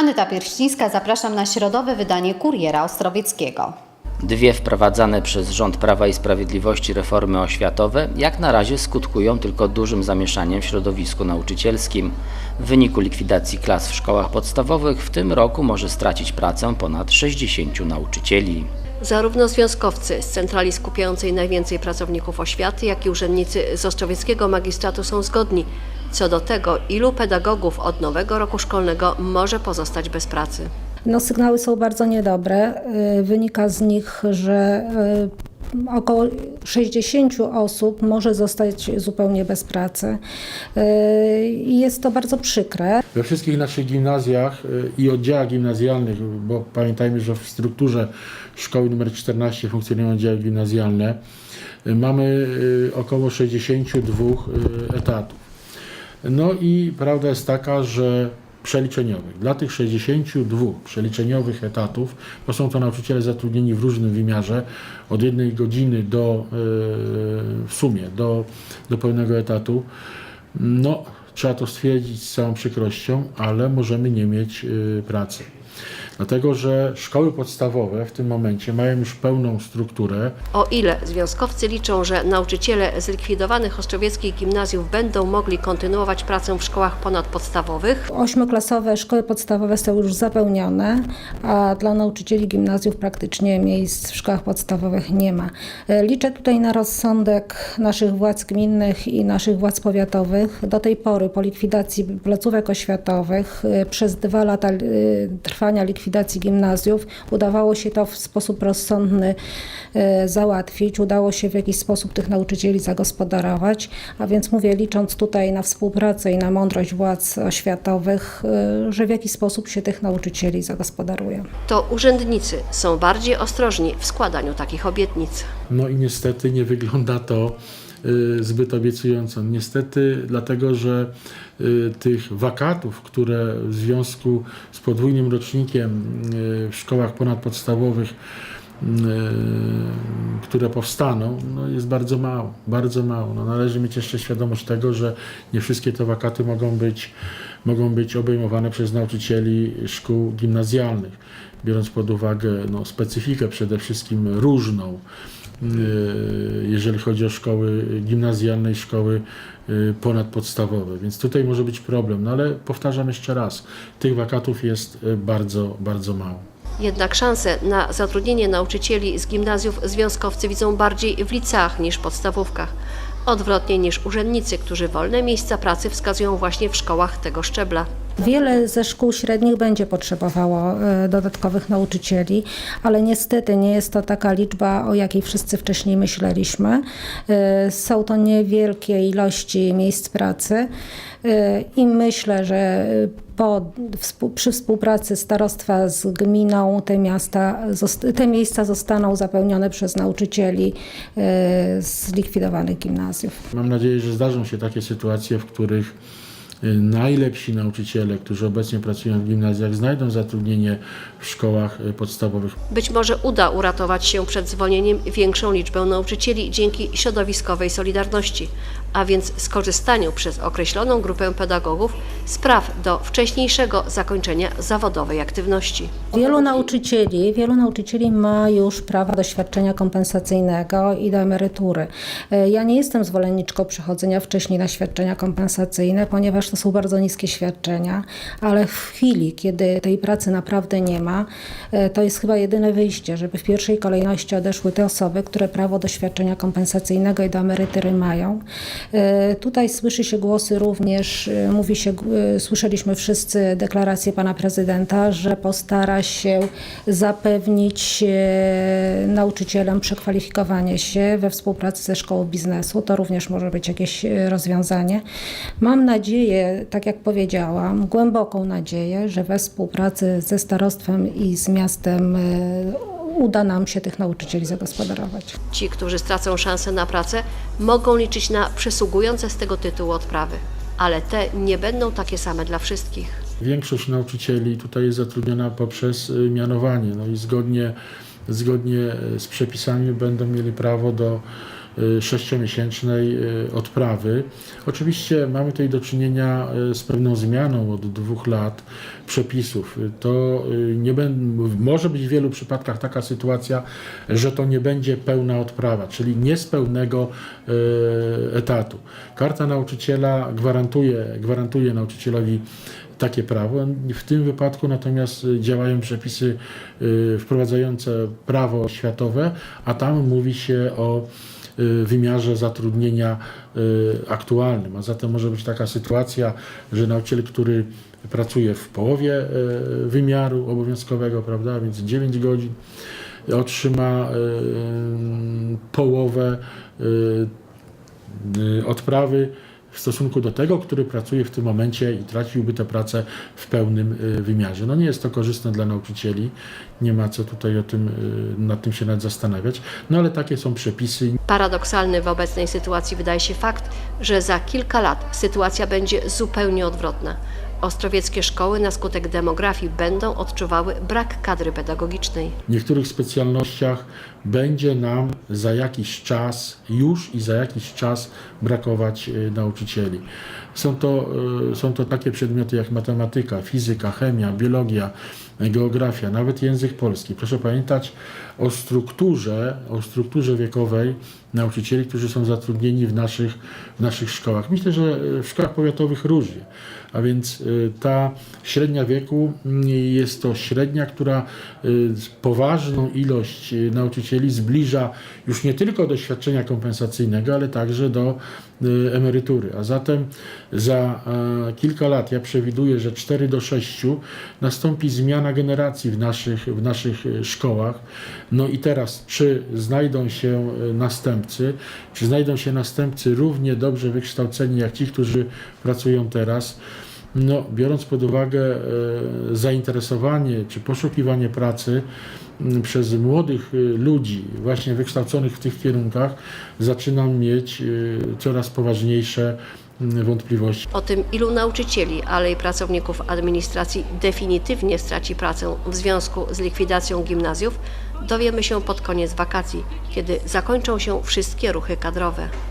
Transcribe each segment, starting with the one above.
Aneta Pierścińska, zapraszam na środowe wydanie Kuriera Ostrowieckiego. Dwie wprowadzane przez rząd Prawa i Sprawiedliwości reformy oświatowe jak na razie skutkują tylko dużym zamieszaniem w środowisku nauczycielskim. W wyniku likwidacji klas w szkołach podstawowych w tym roku może stracić pracę ponad 60 nauczycieli. Zarówno związkowcy z centrali skupiającej najwięcej pracowników oświaty, jak i urzędnicy z Ostrowieckiego Magistratu są zgodni co do tego, ilu pedagogów od nowego roku szkolnego może pozostać bez pracy. No, sygnały są bardzo niedobre. Y, Wynika z nich, że y, około 60 osób może zostać zupełnie bez pracy. Y, I jest to bardzo przykre. We wszystkich naszych gimnazjach i oddziałach gimnazjalnych, bo pamiętajmy, że w strukturze szkoły nr 14 funkcjonują oddziały gimnazjalne, mamy około 62 y, etatów. No i prawda jest taka, że przeliczeniowych. Dla tych 62 przeliczeniowych etatów, bo są to nauczyciele zatrudnieni w różnym wymiarze, od jednej godziny do, y, w sumie do, do pełnego etatu, no, trzeba to stwierdzić z całą przykrością, ale możemy nie mieć y, pracy. Dlatego, że szkoły podstawowe w tym momencie mają już pełną strukturę. O ile związkowcy liczą, że nauczyciele z likwidowanych ostrowieckich gimnazjów będą mogli kontynuować pracę w szkołach ponadpodstawowych, Ośmioklasowe szkoły podstawowe są już zapełnione, a dla nauczycieli gimnazjów praktycznie miejsc w szkołach podstawowych nie ma. E, Liczę tutaj na rozsądek naszych władz gminnych i naszych władz powiatowych. Do tej pory po likwidacji placówek oświatowych e, przez dwa lata e, trwania likwidacji gimnazjów udawało się to w sposób rozsądny e, załatwić, udało się w jakiś sposób tych nauczycieli zagospodarować, a więc mówię, licząc tutaj na współpracę i na mądrość władz oświatowych, e, że w jakiś sposób się tych nauczycieli zagospodaruje. to urzędnicy są bardziej ostrożni w składaniu takich obietnic. No i niestety nie wygląda to zbyt obiecująco. Niestety dlatego, że y, tych wakatów, które w związku z podwójnym rocznikiem y, w szkołach ponadpodstawowych y, które powstaną, no jest bardzo mało, bardzo mało. No należy mieć jeszcze świadomość tego, że nie wszystkie te wakaty mogą być, mogą być obejmowane przez nauczycieli szkół gimnazjalnych, biorąc pod uwagę no, specyfikę przede wszystkim różną, y, jeżeli chodzi o szkoły gimnazjalne i szkoły y, ponadpodstawowe. Więc tutaj może być problem, no ale powtarzam jeszcze raz, tych wakatów jest y, bardzo, bardzo mało. Jednak szanse na zatrudnienie nauczycieli z gimnazjów związkowcy widzą bardziej w liceach niż podstawówkach. Odwrotnie niż urzędnicy, którzy wolne miejsca pracy wskazują właśnie w szkołach tego szczebla. Wiele ze szkół średnich będzie potrzebowało e, dodatkowych nauczycieli, ale niestety nie jest to taka liczba, o jakiej wszyscy wcześniej myśleliśmy. E, Są to niewielkie ilości miejsc pracy e, i myślę, że po, przy współpracy starostwa z gminą te, miasta, te miejsca zostaną zapełnione przez nauczycieli e, z likwidowanych gimnazjów. Mam nadzieję, że zdarzą się takie sytuacje, w których najlepsi nauczyciele, którzy obecnie pracują w gimnazjach, znajdą zatrudnienie w szkołach y, podstawowych. Być może uda uratować się przed zwolnieniem większą liczbę nauczycieli dzięki środowiskowej solidarności, a więc skorzystaniu przez określoną grupę pedagogów z praw do wcześniejszego zakończenia zawodowej aktywności. Wielu nauczycieli, wielu nauczycieli ma już prawo do świadczenia kompensacyjnego i do emerytury. E, Ja nie jestem zwolenniczką przechodzenia wcześniej na świadczenia kompensacyjne, ponieważ to są bardzo niskie świadczenia, ale w chwili, kiedy tej pracy naprawdę nie ma, e, to jest chyba jedyne wyjście, żeby w pierwszej kolejności odeszły te osoby, które prawo do świadczenia kompensacyjnego i do emerytury mają. E, Tutaj słyszy się głosy również, e, mówi się, słyszeliśmy wszyscy deklarację pana prezydenta, że postara się zapewnić nauczycielom przekwalifikowanie się we współpracy ze szkołą biznesu. To również może być jakieś rozwiązanie. Mam nadzieję, tak jak powiedziałam, głęboką nadzieję, że we współpracy ze starostwem i z miastem e, uda nam się tych nauczycieli zagospodarować. Ci, którzy stracą szansę na pracę, mogą liczyć na przysługujące z tego tytułu odprawy, ale te nie będą takie same dla wszystkich. Większość nauczycieli tutaj jest zatrudniona poprzez y, mianowanie, no i zgodnie, zgodnie y, z przepisami będą mieli prawo do, sześciomiesięcznej y, odprawy. Oczywiście mamy tutaj do czynienia y, z pewną zmianą od dwóch lat przepisów. Y, To y, nie może być w wielu przypadkach taka sytuacja, że to nie będzie pełna odprawa, czyli nie z pełnego y, etatu. Karta nauczyciela gwarantuje, gwarantuje nauczycielowi takie prawo. W tym wypadku natomiast y, działają przepisy y, wprowadzające prawo oświatowe, a tam mówi się o y, wymiarze zatrudnienia y, aktualnym. A zatem może być taka sytuacja, że nauczyciel, który pracuje w połowie y, wymiaru obowiązkowego, prawda, więc 9 godzin, otrzyma y, połowę y, y, odprawy w stosunku do tego, który pracuje w tym momencie i traciłby tę pracę w pełnym y, wymiarze. No nie jest to korzystne dla nauczycieli, nie ma co tutaj o tym, y, nad tym się nawet zastanawiać, no ale takie są przepisy. Paradoksalny w obecnej sytuacji wydaje się fakt, że za kilka lat sytuacja będzie zupełnie odwrotna. Ostrowieckie szkoły na skutek demografii będą odczuwały brak kadry pedagogicznej. W niektórych specjalnościach będzie nam za jakiś czas, już i za jakiś czas brakować y, nauczycieli. Są to, y, są to takie przedmioty jak matematyka, fizyka, chemia, biologia, geografia, nawet język polski. Proszę pamiętać o strukturze, o strukturze wiekowej nauczycieli, którzy są zatrudnieni w naszych, w naszych szkołach. Myślę, że y, w szkołach powiatowych różnie. A więc y, ta średnia wieku mm, jest to średnia, która y, poważną ilość nauczycieli zbliża już nie tylko do świadczenia kompensacyjnego, ale także do emerytury. A zatem za e, kilka lat ja przewiduję, że 4 do 6 nastąpi zmiana generacji w naszych, w naszych y, szkołach. No i teraz, czy znajdą się y, następcy, czy znajdą się następcy równie dobrze wykształceni jak ci, którzy pracują teraz? No, biorąc pod uwagę e, zainteresowanie czy poszukiwanie pracy przez młodych e, ludzi, właśnie wykształconych w tych kierunkach, zaczynam mieć e, coraz poważniejsze wątpliwości. O tym, ilu nauczycieli, ale i pracowników administracji definitywnie straci pracę w związku z likwidacją gimnazjów, dowiemy się pod koniec wakacji, kiedy zakończą się wszystkie ruchy kadrowe.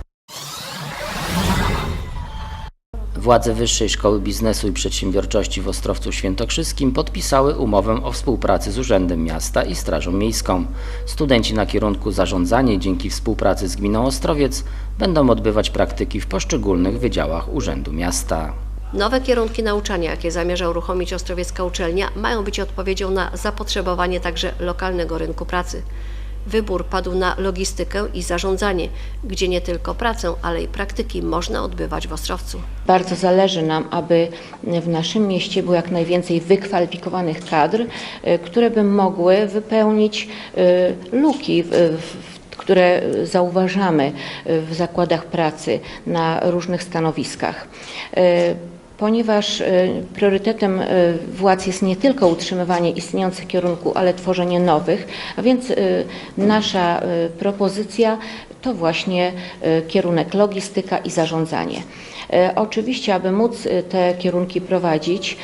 Władze Wyższej Szkoły Biznesu i Przedsiębiorczości w Ostrowcu Świętokrzyskim podpisały umowę o współpracy z Urzędem Miasta i Strażą Miejską. Studenci na kierunku zarządzanie dzięki współpracy z Gminą Ostrowiec będą odbywać praktyki w poszczególnych wydziałach Urzędu Miasta. Nowe kierunki nauczania, jakie zamierza uruchomić Ostrowiecka Uczelnia, mają być odpowiedzią na zapotrzebowanie także lokalnego rynku pracy. Wybór padł na logistykę i zarządzanie, gdzie nie tylko pracę, ale i praktyki można odbywać w Ostrowcu. Bardzo zależy nam, aby w naszym mieście było jak najwięcej wykwalifikowanych kadr, y, które by mogły wypełnić y, luki, w- które zauważamy y, w zakładach pracy na różnych stanowiskach. Ponieważ y, priorytetem y, władz jest nie tylko utrzymywanie istniejących kierunków, ale tworzenie nowych, a więc y, nasza propozycja to właśnie y, kierunek logistyka i zarządzanie. E, Oczywiście, aby móc y, te kierunki prowadzić,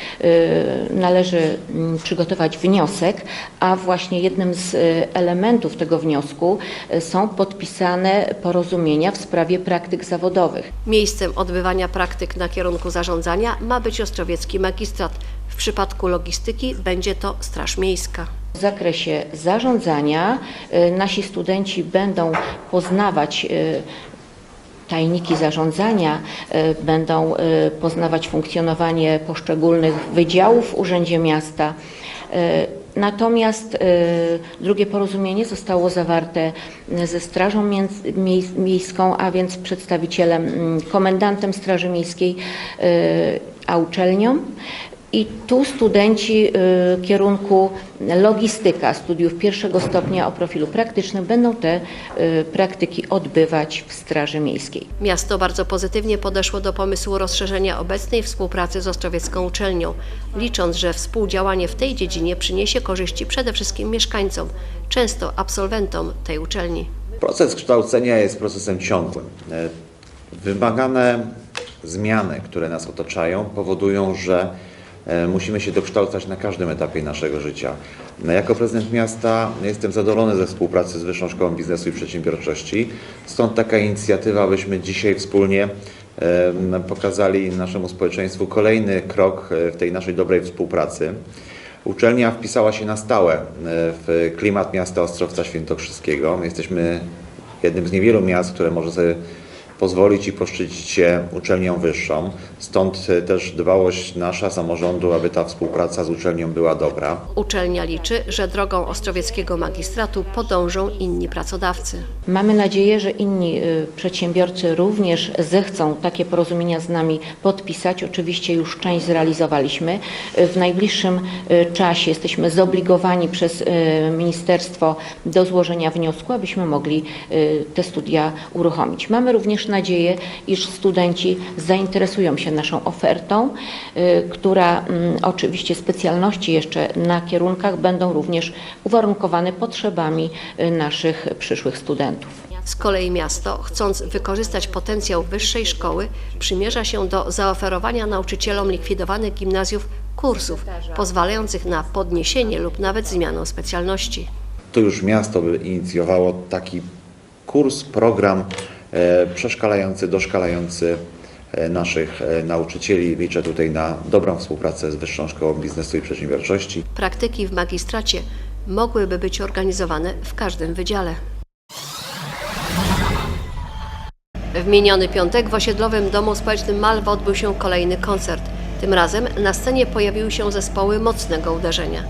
należy mm, przygotować wniosek, a właśnie jednym z elementów tego wniosku są podpisane porozumienia w sprawie praktyk zawodowych. Miejscem odbywania praktyk na kierunku zarządzania ma być Ostrowiecki Magistrat. W przypadku logistyki będzie to Straż Miejska. W zakresie zarządzania y, nasi studenci będą poznawać y, tajniki zarządzania, y, będą poznawać funkcjonowanie poszczególnych wydziałów w Urzędzie Miasta. Natomiast drugie porozumienie zostało zawarte ze Strażą Miejską, a więc przedstawicielem, mm, komendantem Straży Miejskiej, a uczelnią. I tu studenci y, kierunku logistyka studiów pierwszego stopnia o profilu praktycznym będą te y, praktyki odbywać w Straży Miejskiej. Miasto bardzo pozytywnie podeszło do pomysłu rozszerzenia obecnej współpracy z Ostrowiecką Uczelnią, licząc, że współdziałanie w tej dziedzinie przyniesie korzyści przede wszystkim mieszkańcom, często absolwentom tej uczelni. Proces kształcenia jest procesem ciągłym. E, Wymagane zmiany, które nas otaczają, powodują, że musimy się dokształcać na każdym etapie naszego życia. No, Jako prezydent miasta jestem zadowolony ze współpracy z Wyższą Szkołą Biznesu i Przedsiębiorczości. Stąd taka inicjatywa, abyśmy dzisiaj wspólnie pokazali naszemu społeczeństwu kolejny krok e, w tej naszej dobrej współpracy. Uczelnia wpisała się na stałe e, w klimat miasta Ostrowca Świętokrzyskiego. Jesteśmy jednym z niewielu miast, które może sobie pozwolić i poszczycić się uczelnią wyższą. Stąd e, też dbałość nasza samorządu, aby ta współpraca z uczelnią była dobra. Uczelnia liczy, że drogą ostrowieckiego magistratu podążą inni pracodawcy. Mamy nadzieję, że inni y, przedsiębiorcy również zechcą takie porozumienia z nami podpisać. Oczywiście już część zrealizowaliśmy. Y, W najbliższym y, czasie jesteśmy zobligowani przez ministerstwo do złożenia wniosku, abyśmy mogli te studia uruchomić. Mamy również nadzieję, iż studenci zainteresują się naszą ofertą, y, która mm, oczywiście specjalności jeszcze na kierunkach będą również uwarunkowane potrzebami y, naszych przyszłych studentów. Z kolei miasto, chcąc wykorzystać potencjał wyższej szkoły, przymierza się do zaoferowania nauczycielom likwidowanych gimnazjów kursów pozwalających na podniesienie lub nawet zmianę specjalności. To już miasto by inicjowało taki kurs, program przeszkalający, doszkalający e, naszych e, nauczycieli. Liczę tutaj na dobrą współpracę z Wyższą Szkołą Biznesu i Przedsiębiorczości. Praktyki w magistracie mogłyby być organizowane w każdym wydziale. W miniony piątek w osiedlowym domu społecznym Malwa odbył się kolejny koncert. Tym razem na scenie pojawiły się zespoły mocnego uderzenia.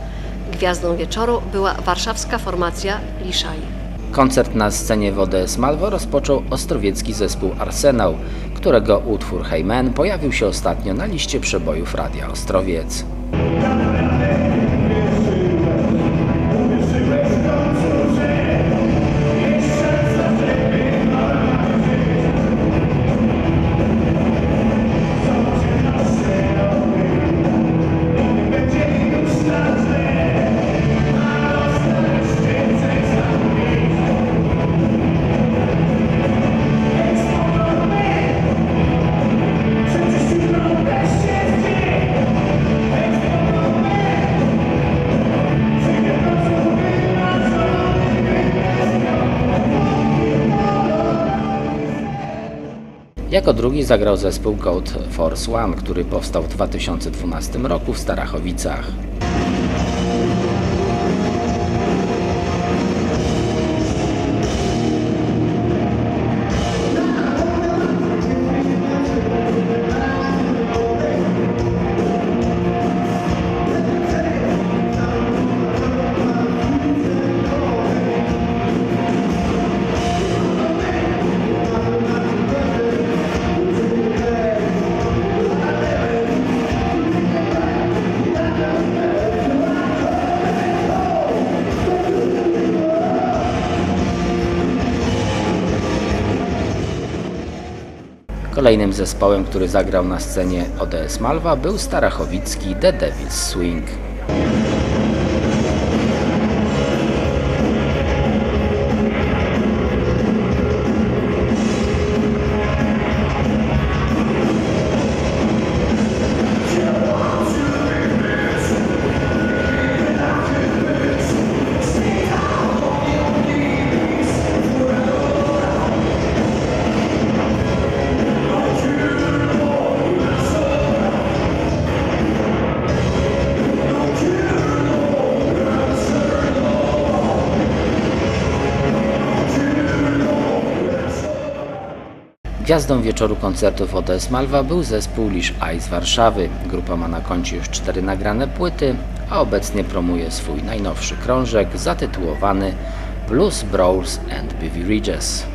Gwiazdą wieczoru była warszawska formacja Liszaj. Koncert na scenie w ODS Malwo rozpoczął ostrowiecki zespół Arsenał, którego utwór Hey Man pojawił się ostatnio na liście przebojów Radia Ostrowiec. Jako drugi zagrał zespół Code Force One, który powstał w 2012 roku w Starachowicach. Kolejnym zespołem, który zagrał na scenie ODS Malwa był starachowicki The Devil's Swing. Gwiazdą wieczoru koncertów ODS Malwa był zespół Lisz Eye z Warszawy. Grupa ma na koncie już cztery nagrane płyty, a obecnie promuje swój najnowszy krążek zatytułowany Blues Brawls and Beverages.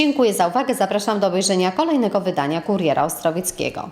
Dziękuję za uwagę. Zapraszam do obejrzenia kolejnego wydania Kuriera Ostrowieckiego.